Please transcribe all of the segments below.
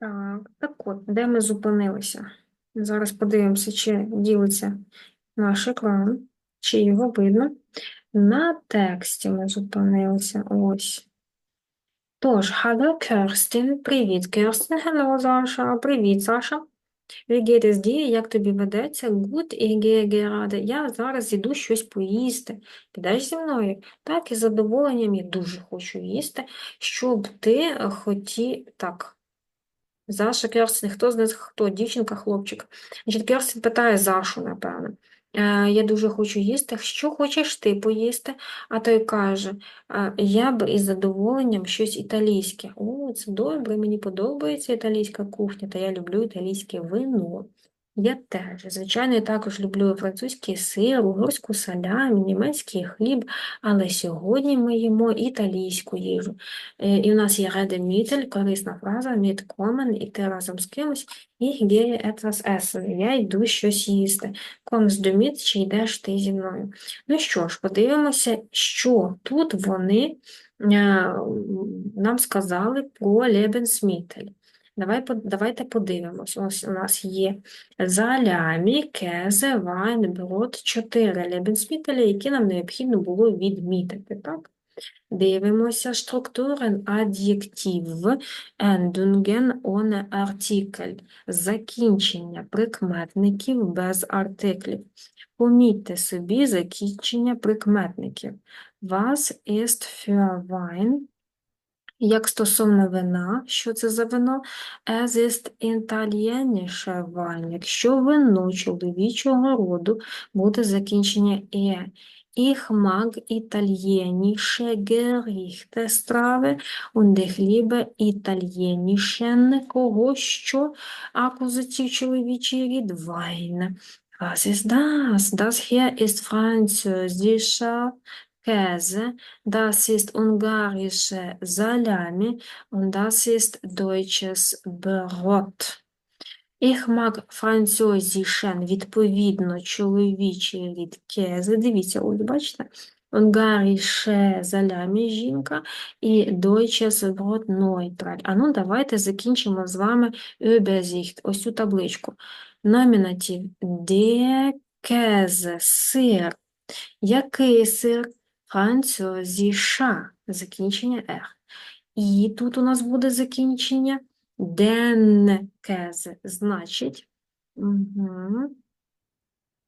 Так, так от, де ми зупинилися? Зараз подивимося, чи ділиться наш екран, чи його видно. На тексті ми зупинилися. Ось. Тож, hello, Керстін. Привіт, Керстін. Hello, Саша. Привіт, Саша. Es dir? Як тобі ведеться? Ich gehe gerade. Я зараз іду щось поїсти. Підеш зі мною? Так, із задоволенням я дуже хочу їсти, щоб ти хоті... Так, Заша Керстін, хто з них хто? Дівчинка, хлопчик. Значить, Керстін питає Зашу, напевно. Е, я дуже хочу їсти. Що хочеш ти поїсти? А той каже, «Е, я б із задоволенням щось італійське. О, це добре, мені подобається італійська кухня, та я люблю італійське вино. Я теж, звичайно, я також люблю французький сир, угорську салямі, німецький хліб, але сьогодні ми їмо італійську їжу. Е, І у нас є редемітель, корисна фраза, mitkommen, іти разом з кимось, і gehe etwas essen, я йду щось їсти. Kommst du mit, чи йдеш ти зі мною? Ну що ж, подивимося, що тут вони е, нам сказали про Lebensmittel. Давай, давайте подивимось. Ось у нас є залямі, кезе, вайн, брод, чотири лебенсмітелі, які нам необхідно було відмітити. Так? Дивимося структурен ад'єктив, endungen ohne Artikel, закінчення прикметників без артиклів. Помітьте собі закінчення прикметників. Was ist für Wein? Як стосовно вина, що це за вино? Es ist italienische Wein. Якщо вино чоловічого роду буде закінчення «е». Ich mag italienische Gerichte, страви, und ich liebe italienischen, кого що, акузатив чоловічий рід, Wein. Was ist das? Das hier ist französischer Käse, das ist ungarische Salami und das ist deutsches Brot. Ich mag französischen, відповідно, чоловічий рід Käse. Дивіться, ось, бачите? Ungarische Salami жінка і deutsches Brot neutral. А ну, давайте закінчимо з вами Übersicht, ось цю табличку. Номінатив der Käse, сир. Який сир? Французіша, закінчення «р». І тут у нас буде закінчення «денкезе», значить, угу.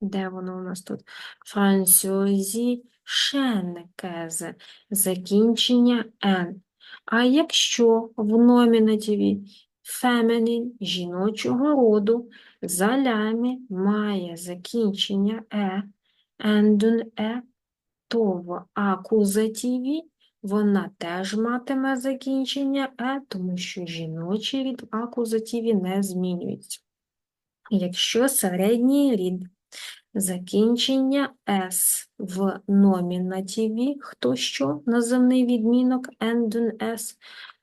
де воно у нас тут? Французішенкезе, закінчення «н». А якщо в номінативі фемінін жіночого роду залямі має закінчення «е», ендун «е», то в акузативі вона теж матиме закінчення «е», тому що жіночий рід в акузативі не змінюється. Якщо середній рід закінчення «с» в номінативі, хто що, називний відмінок «ендун «с»,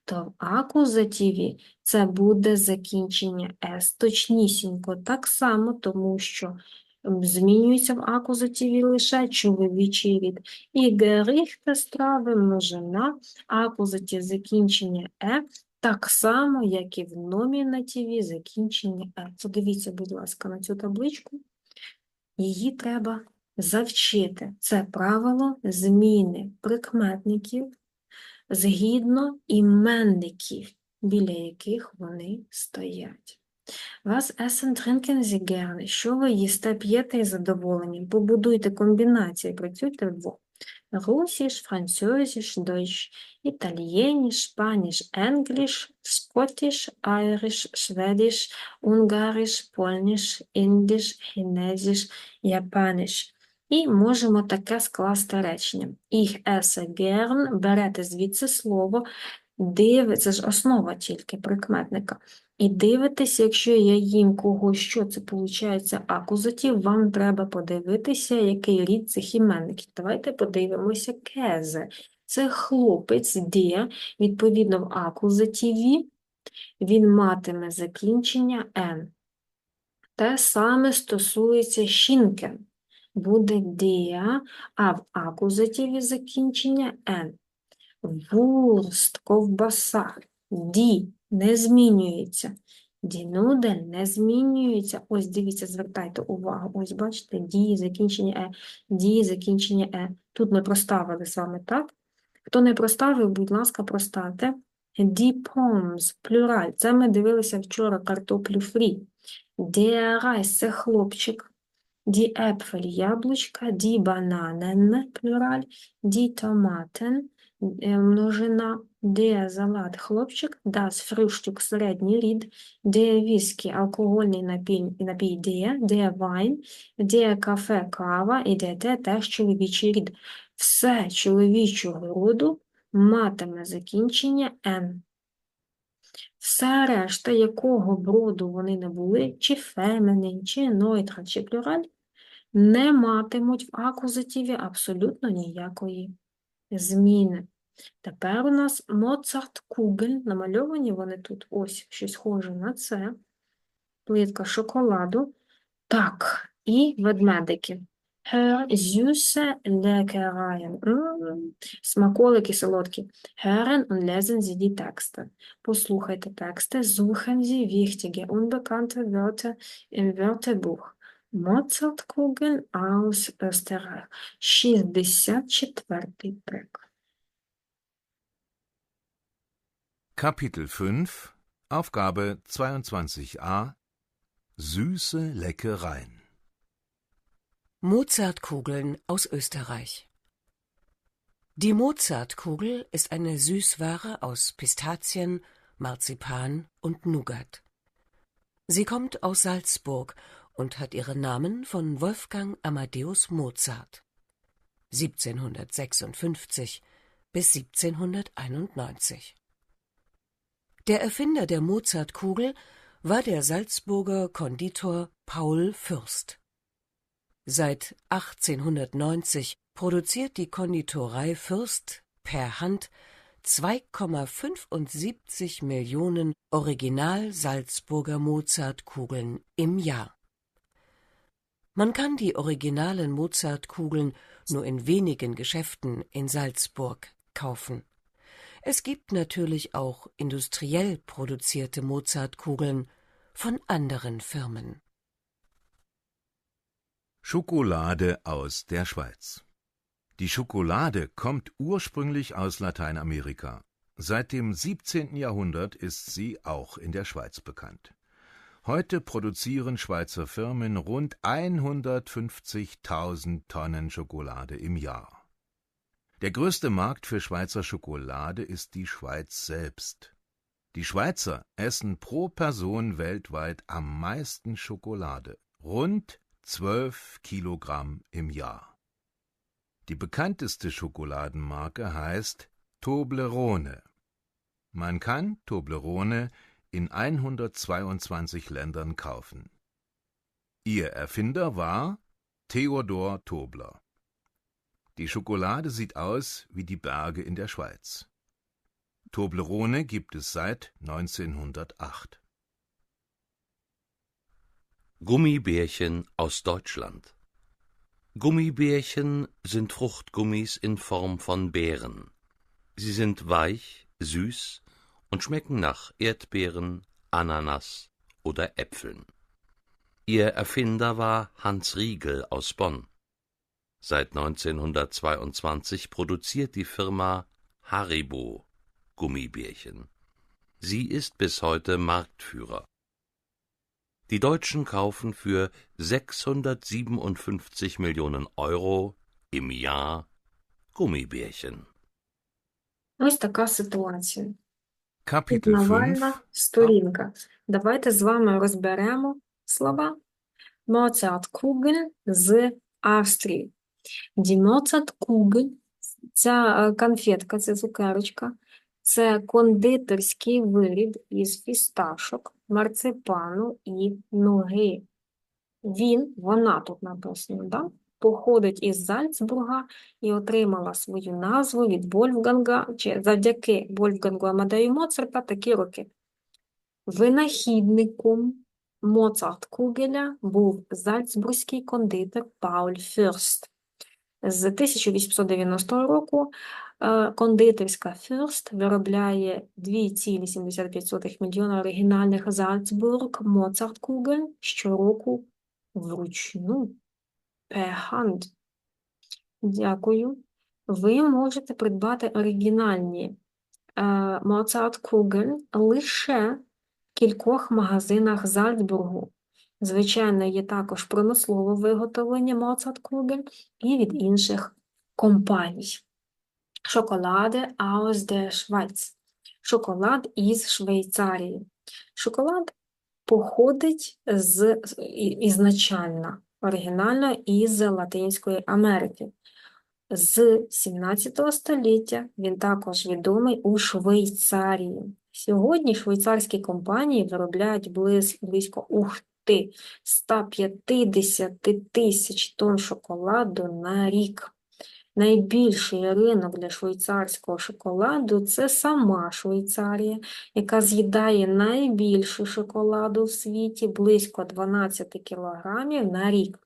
то в акузативі це буде закінчення «с» точнісінько так само, тому що змінюється в акузативі лише чоловічий рід. І геріхте страви множина, акузатив закінчення «е», так само, як і в номінативі закінчення «е». Подивіться, будь ласка, на цю табличку. Її треба завчити. Це правило зміни прикметників згідно іменників, біля яких вони стоять. Was essen, trinken Sie? Що ви їсте, п'єте із задоволенням? Побудуйте комбінації, працюйте вдвох. Русіш, французіш, дойч, італієніш, спаніш, енгліш, скотіш, айріш, шведіш, унгаріш, польніш, індіш, гінезіш, япаніш. І можемо таке скласти речення. Ich esse gern, берете звідси слово, диви, це ж основа тільки прикметника. І дивитеся, якщо я їм кого що це виходить акузатив, вам треба подивитися, який рід цих іменників. Давайте подивимося кезе. Це хлопець, де, відповідно, в акузативі він матиме закінчення «н». Те саме стосується щінкен. Буде «дія», а в акузативі закінчення «н». Вурст, ковбаса. ді не змінюється. Ді нудель не змінюється. Ось дивіться, звертайте увагу. Ось бачите, ді, закінчення е, ді, закінчення е. Тут ми проставили з вами, так? Хто не проставив, будь ласка, проставте. Ді помс, плюраль. Це ми дивилися вчора картоплю фрі. Reis – це хлопчик. Die Äpfel – яблучка. Die Bananen – плюраль. Е, множина. Der Salat – хлопчик. Das Frühstück – середній рід. Der Whisky – алкогольний напій, напій der. Der Wein – der кафе – кава. І der Tee – теж чоловічий рід. Все чоловічого роду матиме закінчення «н». Все решта, якого б роду вони не були, чи фемінін, чи нейтра, чи плюраль, не матимуть в акузативі абсолютно ніякої зміни. Тепер у нас Моцарт Кугель, намальовані вони тут ось щось схоже на це, плитка шоколаду. Так, і ведмедики. Hör süße Leckereien. Смаколики солодкі. Hören und lesen Sie die Texte. Послухайте тексти. Suchen Sie wichtige, unbekannte Wörter im Wörterbuch. Mozartkugeln aus Österreich. 64-й приклад. Kapitel 5 Aufgabe 22a Süße Leckereien Mozartkugeln aus Österreich. Die Mozartkugel ist eine Süßware aus Pistazien, Marzipan und Nougat. Sie kommt aus Salzburg und hat ihren Namen von Wolfgang Amadeus Mozart. 1756 bis 1791. Der Erfinder der Mozartkugel war der Salzburger Konditor Paul Fürst. Seit 1890 produziert die Konditorei Fürst per Hand 2,75 Millionen Original Salzburger Mozartkugeln im Jahr. Man kann die originalen Mozartkugeln nur in wenigen Geschäften in Salzburg kaufen. Es gibt natürlich auch industriell produzierte Mozartkugeln von anderen Firmen. Schokolade aus der Schweiz Die Schokolade kommt ursprünglich aus Lateinamerika. Seit dem 17. Jahrhundert ist sie auch in der Schweiz bekannt. Heute produzieren Schweizer Firmen rund 150.000 Tonnen Schokolade im Jahr. Der größte Markt für Schweizer Schokolade ist die Schweiz selbst. Die Schweizer essen pro Person weltweit am meisten Schokolade, rund 12 Kilogramm im Jahr. Die bekannteste Schokoladenmarke heißt Toblerone. Man kann Toblerone in 122 Ländern kaufen. Ihr Erfinder war Theodor Tobler. Die Schokolade sieht aus wie die Berge in der Schweiz. Toblerone gibt es seit 1908. Gummibärchen aus Deutschland Gummibärchen sind Fruchtgummis in Form von Beeren. Sie sind weich, süß und schmecken nach Erdbeeren, Ananas oder Äpfeln. Ihr Erfinder war Hans Riegel aus Bonn. Seit 1922 produziert die Firma Haribo Gummibärchen. Sie ist bis heute Marktführer. Die Deutschen kaufen für 657 Millionen Euro im Jahr Gummibärchen. Ось така ситуація. Kapitel Пізнавальна 5 сторінка. Давайте з вами розберемо слова. Моцарт-кугель з Австрії. Die Моцарт-кугель – ця е, конфетка, це цукерочка, це кондитерський виріб із фісташок, марципану і ноги. Він, вона тут написано, да? Походить із Зальцбурга і отримала свою назву від Вольфганга, чи завдяки Вольфгангу Амадею Моцарта такі роки. Винахідником Моцарт Кугеля був зальцбурзький кондитер Пауль Фюрст. З 1890 року е, кондитерська Fürst виробляє 2,75 мільйона оригінальних Salzburg Mozartkugeln щороку вручну. Per hand. Дякую. Ви можете придбати оригінальні е, Mozartkugeln лише в кількох магазинах Зальцбургу. Звичайно, є також промислове виготовлення Mozartkugeln і від інших компаній. Шоколади aus der Schweiz. Шоколад із Швейцарії. Шоколад походить з ізначально, оригінально із Латинської Америки. З 17 століття він також відомий у Швейцарії. Сьогодні швейцарські компанії виробляють близько ухти 150 тисяч тонн шоколаду на рік. Найбільший ринок для швейцарського шоколаду це сама Швейцарія, яка з'їдає найбільше шоколаду в світі, близько 12 кілограмів на рік.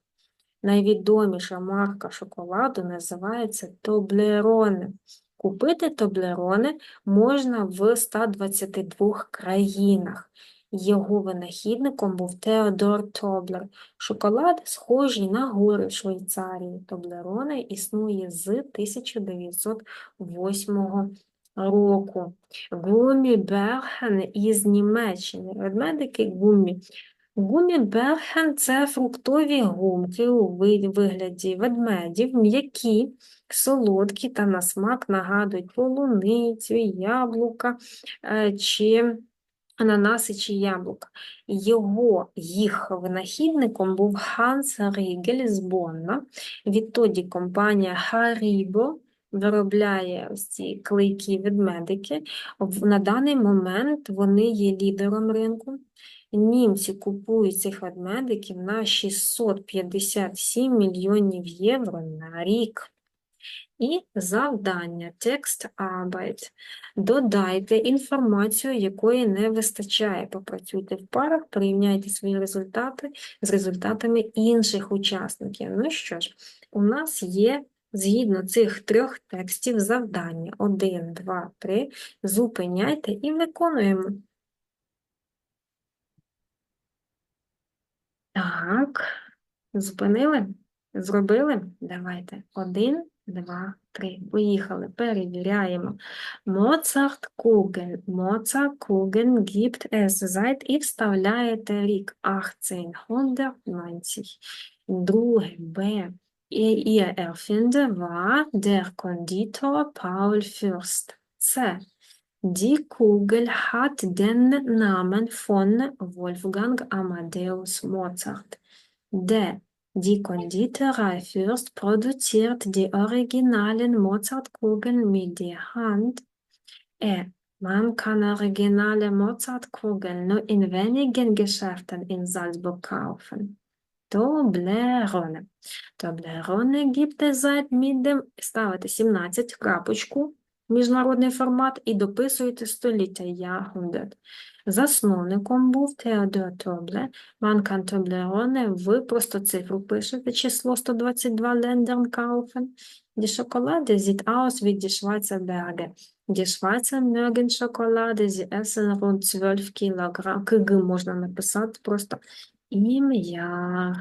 Найвідоміша марка шоколаду називається Тоблероне. Купити Тоблероне можна в 122 країнах. Його винахідником був Теодор Тоблер. Шоколад схожий на гори в Швейцарії. Тоблероне існує з 1908 року. Гуміберген із Німеччини. Ведмедики гумі. Гуміберген – це фруктові гумки у вигляді ведмедів, м'які, солодкі та на смак нагадують полуницю, яблука е, чи ананаси чи яблука. Його, їх винахідником був Ханс Рігель з Бонна. Відтоді компанія Haribo виробляє ось ці клейкі ведмедики. На даний момент вони є лідером ринку. Німці купують цих ведмедиків на 657 мільйонів євро на рік. І завдання текст Arbeit. Додайте інформацію, якої не вистачає. Попрацюйте в парах, порівняйте свої результати з результатами інших учасників. Ну що ж, у нас є згідно цих трьох текстів завдання 1, 2, 3. Зупиняйте і виконуємо. Так, зупинили? Зробили? Давайте. Один, два, три. Поїхали. Перевіряємо. Mozart Kugeln. Mozart Kugeln gibt es seit і вставляєте рік 1890. Друге. Б. Ihr Erfinder war der Konditor Paul Fürst. C. Die Kugel hat den Namen von Wolfgang Amadeus Mozart. D. Die Konditorei Fürst produziert die originalen Mozartkugeln mit der Hand. E. Man kann originale Mozartkugeln nur in wenigen Geschäften in Salzburg kaufen. Toblerone. Toblerone gibt es seit mit dem ставите 17 крапочку, міжнародний формат і дописуєте століття Jahrhundert. Засновником був Теодор Тобле. Kann Toblerone, ви просто цифру пишете, число 122 Ländern kaufen. Die Schokolade sieht aus wie die Schweizer Berge. Die Schweizer mögen Schokolade, sie essen rund 12 Kilogramm. КГ можна написати просто ім'я.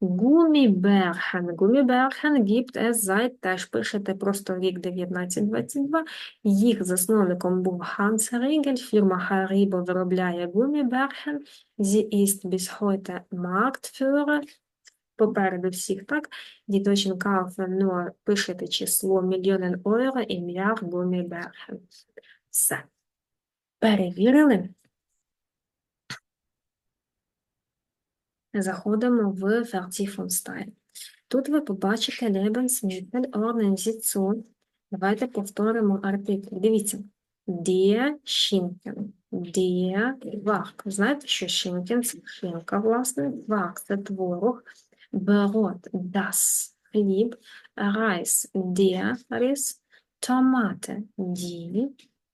Гуміберген. Гуміберген gibt es seit, теж пишете просто рік 1922. Їх засновником був Ханс Рігель. Фірма Haribo виробляє Гуміберген. Sie ist bis heute Marktführer. Попереду всіх, так? Deutschen kaufen nur, пишете число мільйонен евро і мільярд Гуміберген. Все. Перевірили? Заходимо в Vertiefungsteil. Тут ви побачите Lebensmittel, ordnen Sie zu. Давайте повторимо артикль. Дивіться. Der Schinken. Der Quark. Знаєте, що це шинка, власне. Quark – це творог. Brot – das хліб. Рис. Томати – die.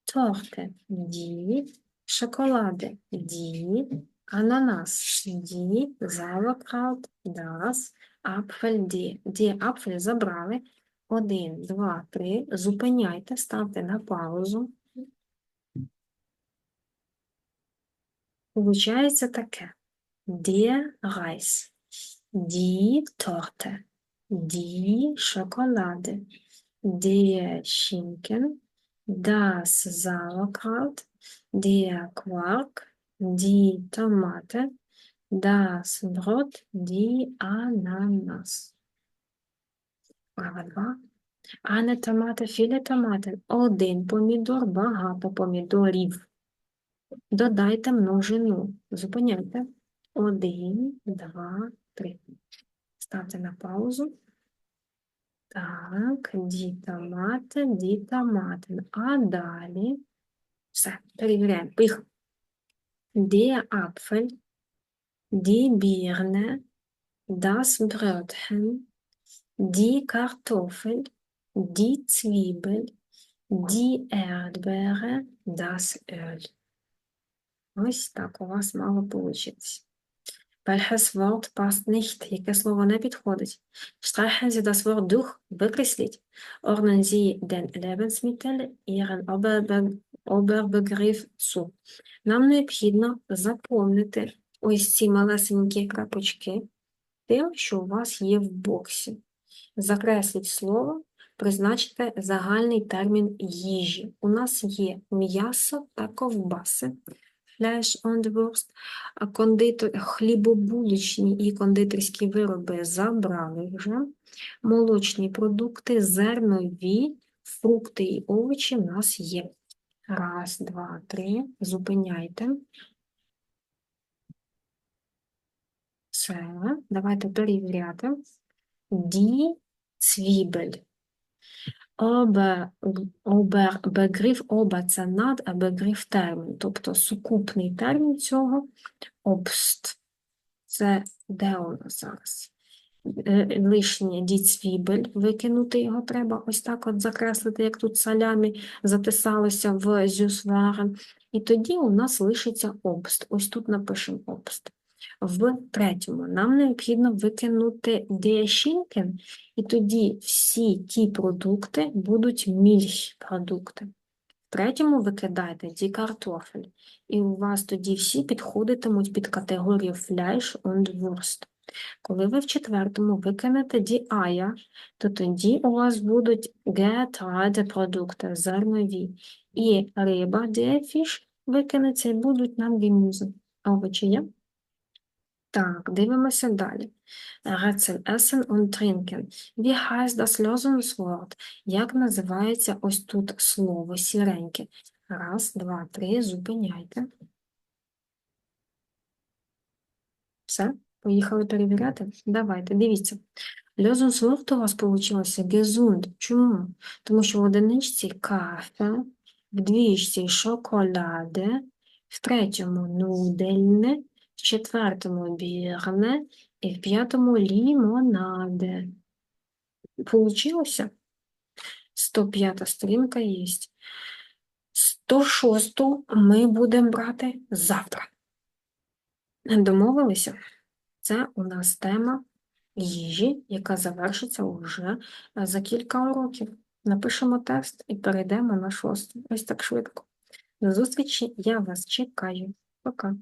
Торти – die. Шоколади – die. Ананас – die. Sauerkraut – das. Apfel – die. Die Apfel забрали. Один, два, три. Зупиняйте, ставте на паузу. Получається таке. Der Reis, die Torte, die Schokolade, der Schinken, das Sauerkraut, der Quark, die Tomate, das Brot, die Ananas. Права два. А не томати, філе. Один помідор, багато помідорів. Додайте множину. Зупиняйте. Один, два, три. Ставте на паузу. Так, ді томати. А далі. Все, перевіряємо. Поїхали. Der Apfel, die Birne, das Brötchen, die Kartoffel, die Zwiebel, die Erdbeere, das Öl. Ось так у вас мало получиться. Welches Wort passt nicht? Яке слово не підходить? Streichen Sie das Wort durch. Викресліть. Ordnen Sie den Lebensmittel Ihren Oberbe- Zu. Нам необхідно заповнити ось ці малесенькі крапочки тим, що у вас є в боксі. Закресліть слово, призначте загальний термін їжі. У нас є м'ясо та ковбаси, Fleisch und Wurst, а кондитор, хлібобулочні і кондитерські вироби забрали вже, молочні продукти, зернові, фрукти і овочі в нас є. Раз, два, три. Зупиняйте. Все. Давайте перевіряти. Die Zwiebel. Обе, обер, бегриф, оба це над, а бегриф термін, тобто сукупний термін цього обст. Це де у нас зараз? Е, Лишнє діцвібель, викинути його треба ось так от закреслити, як тут салямі записалося в зюсварен. І тоді у нас лишиться обст. Ось тут напишемо обст. В третьому нам необхідно викинути деяшінкен, і тоді всі ті продукти будуть мільхпродукти. В третьому викидайте ді картофель, і у вас тоді всі підходитимуть під категорію фляйш und Wurst. Коли ви в четвертому викинете ді ая, то тоді у вас будуть Getreideпродукти, зернові, і риба, де фіш, викинеться і будуть нам гемюзи. Овочі є? Так, дивимося далі. Rätsel essen und trinken. Wie heißt das Lösungswort? Як називається ось тут слово сіреньке? Раз, два, три, зупиняйте. Все, поїхали перевіряти? Давайте, дивіться. Lösungswort у вас вийшло gesund. Чому? Тому що в одиничці кафе, в двічці шоколаде, в третьому нудельне, в четвертому бірне і в п'ятому лімонаде. Получилося? 105 сторінка є. 106 ми будемо брати завтра. Домовилися? Це у нас тема їжі, яка завершиться вже е, за кілька уроків. Напишемо тест і перейдемо на шосту. Ось так швидко. До зустрічі, я вас чекаю. Пока.